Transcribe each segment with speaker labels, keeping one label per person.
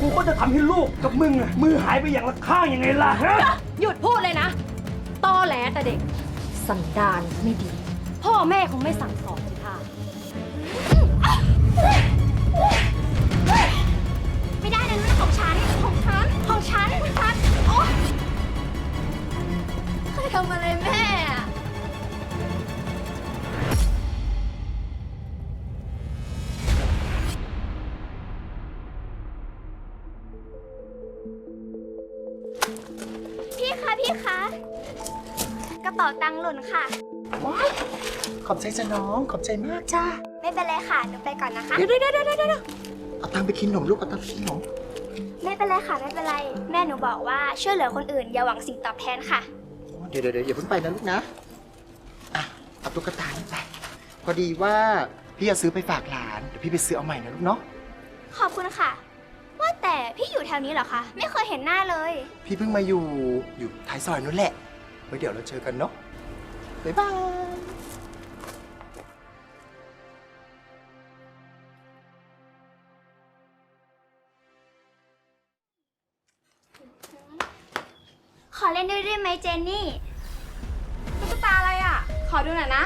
Speaker 1: กูก็จะทำให้ลูกกับมึงอะมือหายไปอย่างละข้างยังไงล่ะฮะ
Speaker 2: หยุดพูดเลยนะ ตอแหลแต่เด็ก สันดานไม่ดี พ่อแม่คงไม่สั่งสอนสิท่า
Speaker 3: ไม่ได้นะนั่นของฉัน ของฉัน ของฉันของฉันโอ๊ยใครทำอะไรแม่ พี่คะพี่คะ กระเป๋าตังค์หล่นค่ะ
Speaker 4: ขอบใจจ้ะน้อง ขอบใจมากจ้า
Speaker 3: ไม่เป็นไรค่ะหนูไปก่อนนะคะ
Speaker 4: เดี๋ยวเดี๋ยวเดี๋ยวเดี๋ยวเอาตังค์ไปกินขนมลูก เอาตังค์ไปกินขนม
Speaker 3: ไม่เป็นไรค่ะไม่เป็นไร แม่หนูบอกว่าช่วยเหลือคนอื่นอย่าหวังสิ่งตอบแทนค่ะ
Speaker 4: เดี๋ยวเดี๋ยวเดี๋ยวอย่าเพิ่งไปนะลูกนะ อะ เอาตุ๊กตานี่ไป พอดีว่าพี่จะซื้อไปฝากหลาน เดี๋ยวพี่ไปซื้อเอาใหม่นะลูกเนาะ
Speaker 3: ขอบคุณค่ะว่า แต่พี่อยู่แถวนี้เหรอคะ ไม่เคยเห็นหน้าเลย
Speaker 4: พี่เพิ่งมาอยู่อยู่ท้ายซอยนู้นแหละไว้เดี๋ยวเราเจอกันเนาะบ๊ายบาย
Speaker 3: ขอเล่นด้วยได้ไหมเจนนี่
Speaker 5: ตุ๊กตาอะไรอะ ขอดูหน่อยนะ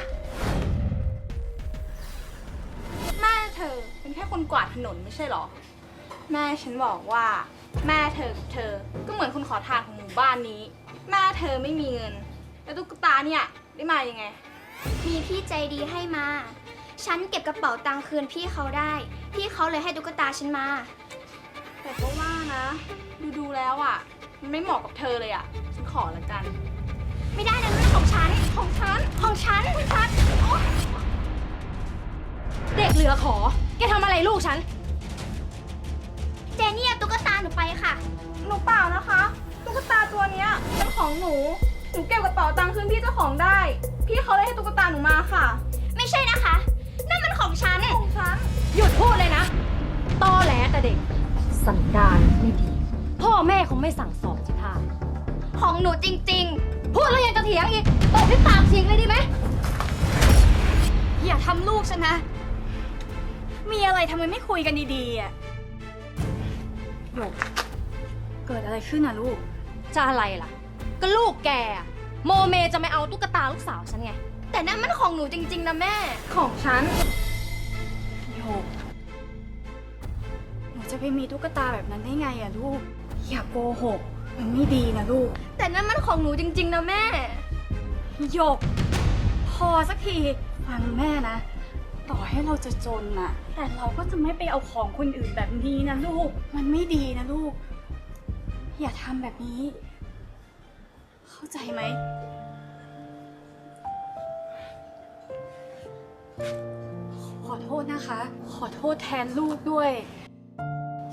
Speaker 5: แม่เธอเป็นแค่คนกวาดถนนไม่ใช่เหรอ แม่ฉันบอกว่า แม่เธอกับเธอ ก็เหมือนคนขอทานของหมู่บ้านนี้ แม่เธอไม่มีเงิน แล้วตุ๊กตาเนี่ยได้มายังไง
Speaker 3: มีพี่ใจดีให้มา ฉันเก็บกระเป๋าตังค์คืนพี่เขาได้ พี่เขาเลยให้ตุ๊กตาฉันมา
Speaker 5: แต่ก็ว่านะ ดูดูๆแล้วอะ มันไม่เหมาะกับเธอเลยอะ ฉันขอละกัน
Speaker 3: ไม่ได้นะนั่นของฉัน ของฉัน ของฉันของฉันโอ๊ย
Speaker 2: เด็กเหลือขอ แกทำอะไรลูกฉัน
Speaker 3: หนูไปค่ะ
Speaker 5: หนูเปล่านะคะตุ๊กตาตัวเนี้ยเป็นของหนู หนูเก็บกระเป๋าตังค์คืนพี่เจ้าของได้ พี่เขาเลยให้ตุ๊กตาหนูมาค่ะ
Speaker 3: ไม่ใช่นะคะ นั่นมันของฉัน
Speaker 5: ของฉัน
Speaker 2: หยุดพูดเลยนะ ตอแหลแต่เด็ก สันดานไม่ดี พ่อแม่คงไม่สั่งสอนสิท่า
Speaker 3: ของหนูจริง
Speaker 2: พูดแล้วยังจะเถียงอีกตบที่ปากฉีกเลยดีไหม
Speaker 5: อย่าทำลูกฉันนะ มีอะไรทำไมไม่คุยกันดีๆอะ หยก เกิดอะไรขึ้นอะลูก
Speaker 2: จะอะไรล่ะ ก็ลูกแกอะโมเมจะไม่เอาตุ๊กตาลูกสาวฉันไง
Speaker 3: ๆแต่นั่นมันของหนูจริง ๆนะแม่
Speaker 5: ของฉันโยก หนูจะไปมีตุ๊กตาแบบนั้นได้ไงอะลูก อย่าโกหก มันไม่ดีนะลูก
Speaker 3: แต่นั่นมันของหนูจริง ๆนะแม่
Speaker 5: หยก พอสักที ฟังแม่นะ ต่อให้เราจะจนน่ะ แต่เราก็จะไม่ไปเอาของคนอื่นแบบนี้นะลูก มันไม่ดีนะลูก อย่าทำแบบนี้ เข้าใจไหม ขอโทษนะคะ ขอโทษแทนลูกด้วย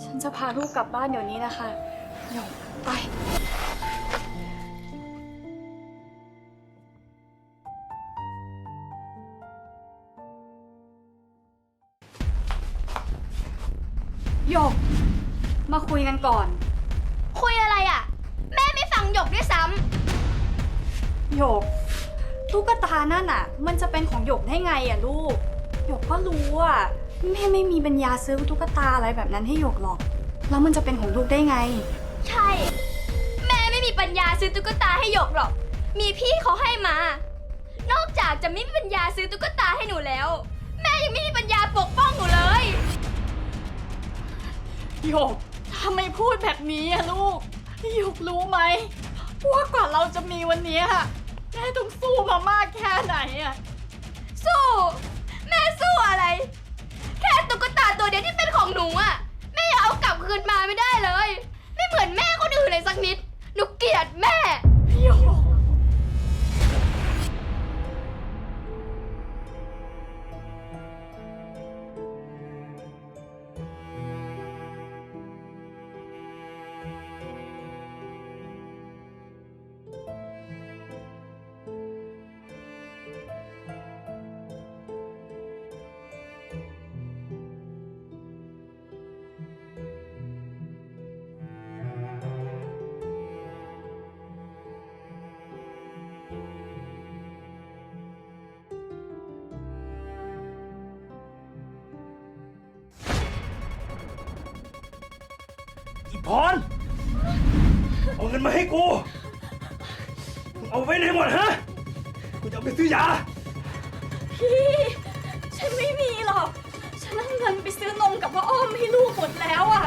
Speaker 5: ฉันจะพาลูกกลับบ้านเดี๋ยวนี้นะคะหยกไป หยก มาคุยกันก่อน
Speaker 3: คุยอะไรอะ แม่ไม่ฟังหยกด้วยซ้ำ
Speaker 5: หยก ตุ๊กตานั่นอะ มันจะเป็นของหยกได้ไงอะลูก หยกก็รู้อะแม่ไม่มีปัญญาซื้อตุ๊กตาอะไรแบบนั้นให้หยกหรอก แล้วมันจะเป็นของลูกได้ไง
Speaker 3: ใช่ แม่ไม่มีปัญญาซื้อตุ๊กตาให้หยกหรอก มีพี่เขาให้มา นอกจากจะไม่มีปัญญาซื้อตุ๊กตาให้หนูแล้ว แม่ยังไม่มีปัญญาปกป้องหนูเลย
Speaker 5: หยกทำไมพูดแบบนี้อะลูกหยกรู้ไหมว่ากว่าเราจะมีวันนี้แม่ต้องสู้มามากแค่ไหนอะ
Speaker 3: สู้ อี
Speaker 1: พรเอาเงินมาให้กูมึงเอาไว้ไหนหมดฮะกูจะเอาไปซื้อยา
Speaker 5: พี่ ฉันไม่มีหรอก ฉันเอาเงินไปซื้อนมกับพ่ออ้อมให้ลูกหมดแล้วอะ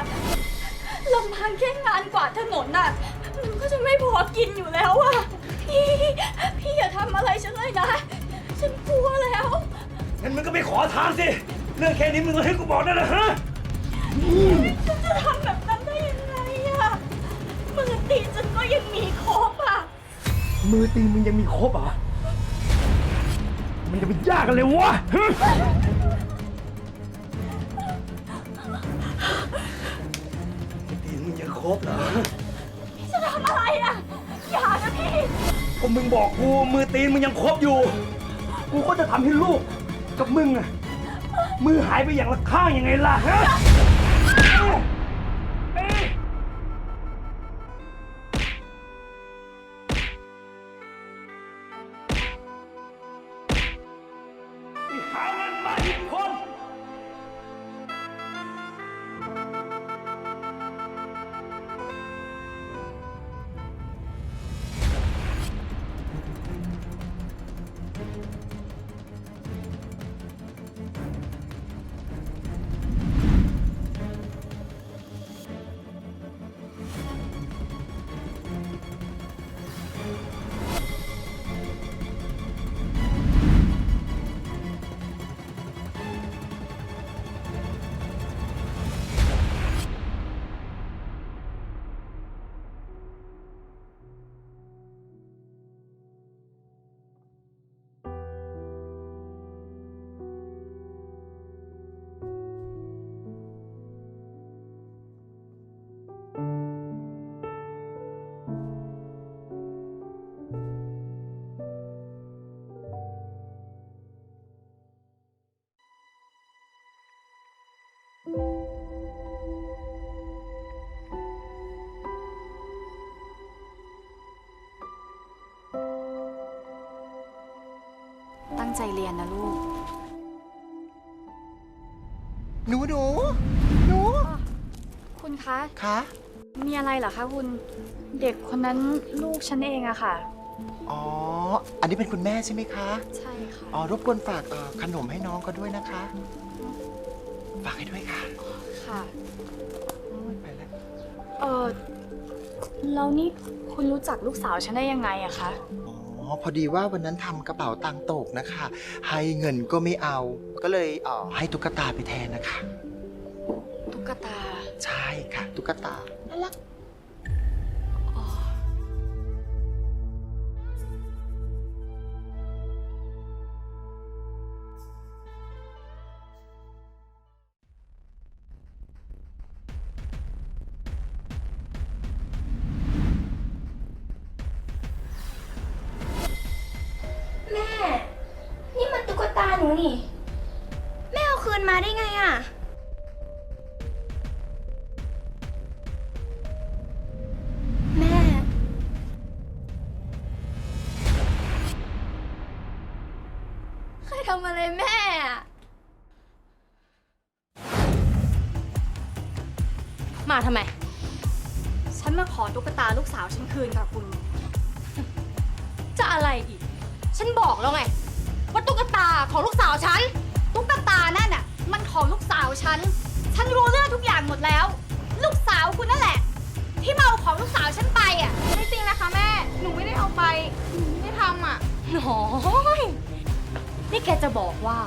Speaker 5: ลำพังแค่งานกวาดถนนน่ะ มันก็จะไม่พอกินอยู่แล้วอะพี่ พี่อย่าทำอะไรฉันเลยนะ ฉันกลัวแล้ว
Speaker 1: งั้นมึงก็ไปขอทานสิ เรื่องแค่นี้มึงต้องให้กูบอกได้เหรอฮะ
Speaker 5: ฉันจะทำแบบนั้นได้ยังไงอะ มือตีฉันก็ยังมีครบอะ
Speaker 1: มือตีมึงยังมีครบเหรอะมันจะเป็นยากกันเลยวะฮะมือตีมึงยังครบเหรอ
Speaker 5: พี่จะทำอะไรอะอย่านะพี่
Speaker 1: ก็มึงบอกกูมือตีนมึงยังครบอยู่ กูก็จะทำให้ลูกกับมึงอะมือหายไปอย่างละข้างยังไงล่ะฮะ ไป
Speaker 5: ตั้งใจเรียนนะลูก
Speaker 4: หนูหนูหนู
Speaker 5: คุณคะ
Speaker 4: คะ
Speaker 5: มีอะไรเหรอคะคุณ เด็กคนนั้นลูกฉันเองอะค่ะ
Speaker 4: อ๋อ อันนี้เป็นคุณแม่ใช่ไหมคะ
Speaker 5: ใช่ค่ะ
Speaker 4: อ๋อ รบกวนฝากเอ่อขนมให้น้องก็ด้วยนะคะ ฝากให้ด้วยค่ะ
Speaker 5: ค่ะ
Speaker 4: โอ้ยไปแล้ว
Speaker 5: เออแล้วนี่คุณรู้จักลูกสาวฉันได้ยังไงอะคะ
Speaker 4: อ๋อ พอดีว่าวันนั้นทำกระเป๋าตังค์ตกนะคะ ให้เงินก็ไม่เอา ก็เลยเอ่อให้ตุ๊กตาไปแทนนะคะ
Speaker 5: ตุ๊กตา
Speaker 4: ใช่ค่ะ ตุ๊กตา น่ารัก
Speaker 3: แม่ นี่มันตุ๊กตาหนูนี่ แม่เอาคืนมาได้ไงอะแม่ ใครทำอะไรแม่อะ
Speaker 2: มาทำไม
Speaker 5: ฉันมาขอตุ๊กตาลูกสาวฉันคืนค่ะคุณ
Speaker 2: จะอะไรอีก ฉันบอกแล้วไงว่าตุ๊กตาของลูกสาวฉัน
Speaker 5: ตุ๊กตานั่นน่ะ มันของลูกสาวฉัน ฉันรู้เรื่องทุกอย่างหมดแล้ว ลูกสาวคุณนั่นแหละ ที่มาเอาของลูกสาวฉันไปอะ
Speaker 3: ไม่จริงนะคะแม่ หนูไม่ได้เอาไปหนูไม่ได้ทำอะ
Speaker 2: น้อยนี่แกจะบอกว่า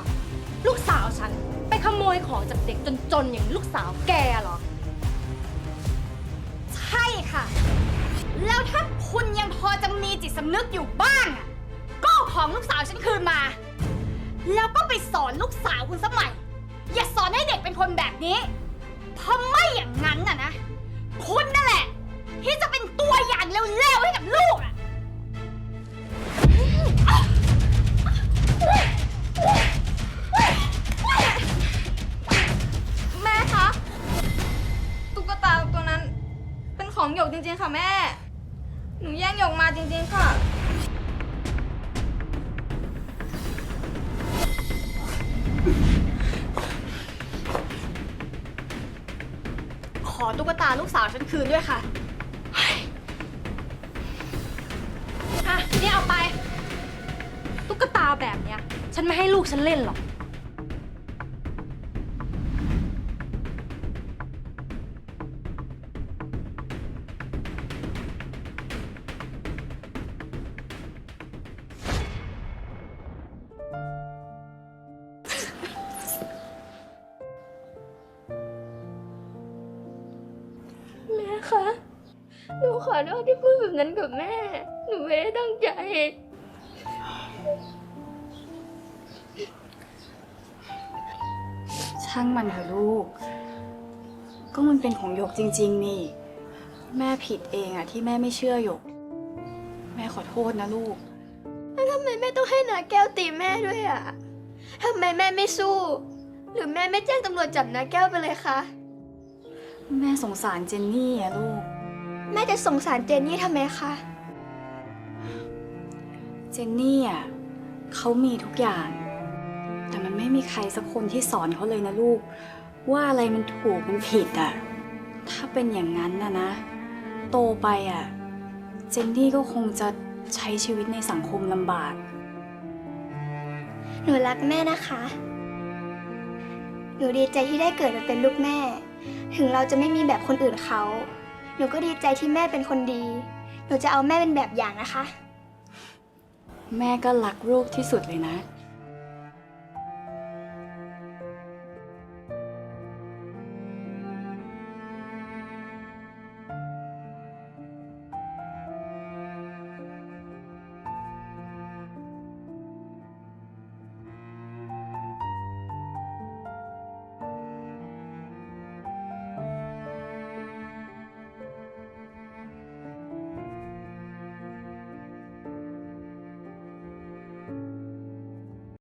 Speaker 2: ลูกสาวฉัน ไปขโมยของจากเด็กจนๆอย่างลูกสาวแกเหรอ
Speaker 5: ใช่ค่ะ แล้วถ้าคุณยังพอจะมีจิตสำนึกอยู่บ้างอะก็เอา ของลูกสาวฉันคืนมา แล้วก็ไปสอนลูกสาวคุณสมัย อย่าสอนให้เด็กเป็นคนแบบนี้เพราะไม่อย่างนั้น อ
Speaker 3: ตุ๊กตา
Speaker 5: ลูกสาวฉันคืนด้วยค่ะ
Speaker 2: อะนี่เอาไป ตุ๊กตาแบบเนี้ย ฉันไม่ให้ลูกฉันเล่นหรอก
Speaker 3: ขอโทษที่พูดแบบนั้นกับแม่ หนูไม่ได้ตั้งใจ
Speaker 5: ช่างมันเถอะลูก ก็มันเป็นของหยกจริง ๆ นี่ แม่ผิดเองอะที่แม่ไม่เชื่อหยก แม่ขอโทษนะลูก
Speaker 3: แล้วทำไมแม่ต้องให้นาแก้วตีแม่ด้วยอะทำไมแม่ไม่สู้ หรือแม่ไม่แจ้งตำรวจจับนาแก้วไปเลยคะ
Speaker 5: แม่สงสารเจนนี่อะลูก
Speaker 3: แม่จะสงสารเจนนี่ทำไมคะ
Speaker 5: เจนนี่อะเขามีทุกอย่าง แต่มันไม่มีใครสักคนที่สอนเขาเลยนะลูก ว่าอะไรมันถูกมันผิดอะ ถ้าเป็นอย่างนั้นนะนะ โตไปอะ เจนนี่ก็คงจะใช้ชีวิตในสังคมลำบาก
Speaker 3: หนูรักแม่นะคะ หนูดีใจที่ได้เกิดมาเป็นลูกแม่ ถึงเราจะไม่มีแบบคนอื่นเขา หนูก็ดีใจที่แม่เป็นคนดี หนูจะเอาแม่เป็นแบบอย่างนะคะ
Speaker 5: แม่ก็รักลูกที่สุดเลยนะ